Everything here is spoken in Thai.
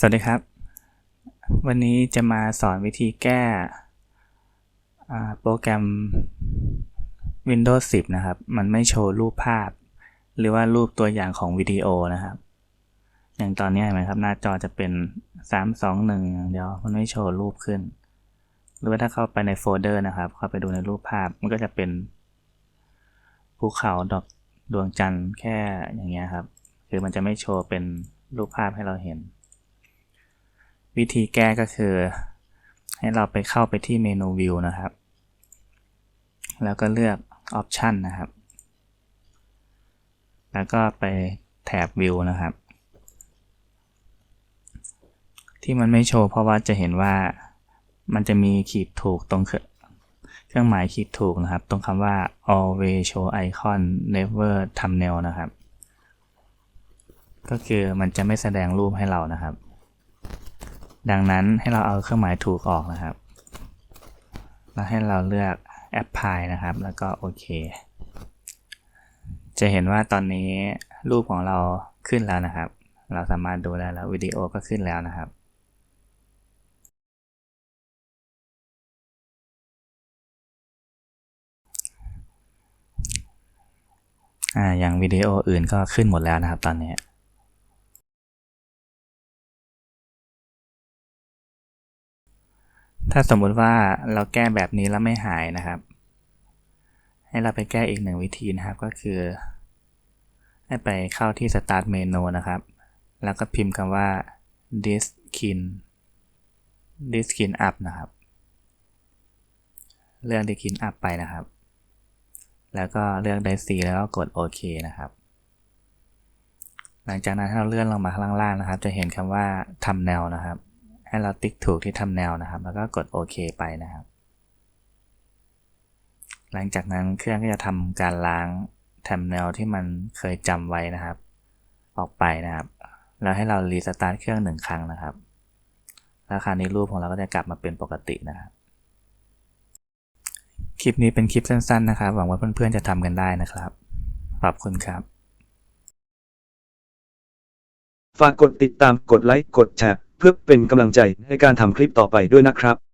สวัสดีครับ วันนี้จะมาสอนวิธีแก้โปรแกรม Windows 10 นะครับ มันไม่โชว์รูปภาพ หรือว่ารูปตัวอย่างของวิดีโอนะครับ อย่างตอนนี้เห็นไหมครับ หน้าจอจะเป็น 3 2 1 อย่างเดียว มันไม่โชว์รูปขึ้น หรือว่าถ้าเข้าไปในโฟลเดอร์นะครับ เข้าไปดูในรูปภาพ มันก็จะเป็นภูเขาดอกดวงจันทร์แค่อย่างเงี้ยครับ คือมันจะไม่โชว์เป็นรูปภาพให้เราเห็น วิธีแก้ก็คือ ให้เราไปเข้าไปที่เมนู View นะครับ แล้วก็เลือก Option นะครับ แล้วก็ไปแถบ View นะครับ ที่มันไม่โชว์เพราะว่าจะเห็นว่ามันจะมีขีดถูกตรงเครื่องเครื่องหมายขีดถูกนะครับ ตรงคำว่า always show icon never thumbnail นะครับ ก็คือมันจะไม่แสดงรูปให้เรานะครับ ดังนั้นให้เราเอาเครื่องหมายถูกออกนะครับ แล้วให้เราเลือก apply นะครับ แล้วก็โอเค จะเห็นว่าตอนนี้รูปของเราขึ้นแล้วนะครับ เราสามารถดูได้แล้ววิดีโอก็ขึ้นแล้วนะครับอ่าอย่างวิดีโออื่นก็ขึ้นหมดแล้วนะครับตอนนี้ ถ้าสมมุติว่าเราแก้แบบนี้แล้วไม่หายนะครับ ให้เราไปแก้อีกหนึ่งวิธีนะครับก็คือ ให้ไปเข้าที่ Start Menu นะครับ แล้วก็พิมพ์คำว่า Diskin Diskin Up นะครับ เลือก Diskin Up ไปนะครับ แล้วก็เลือก Dice แล้วก็กดโอเคนะครับ หลังจากนั้นให้เราเลื่อนลงมาข้างล่างนะครับ จะเห็นคำว่าทำแนวนะครับ ให้เราติ๊กถูกที่ทำแนวนะครับ แล้วก็กดโอเคไปนะครับ หลังจากนั้นเครื่องก็จะทำการล้างทำแนวที่มันเคยจำไว้นะครับ ออกไปนะครับ แล้วให้เรารีสตาร์ทเครื่องหนึ่งครั้งนะครับ แล้วคราวนี้รูปของเราก็จะกลับมาเป็นปกตินะครับ คลิปนี้เป็นคลิปสั้นๆนะครับ หวังว่าเพื่อนๆจะทำกันได้นะครับ ขอบคุณครับ ฝากกดติดตามกดไลค์กดแชร์ เพื่อเป็นกำลังใจในการทำคลิปต่อไปด้วยนะครับ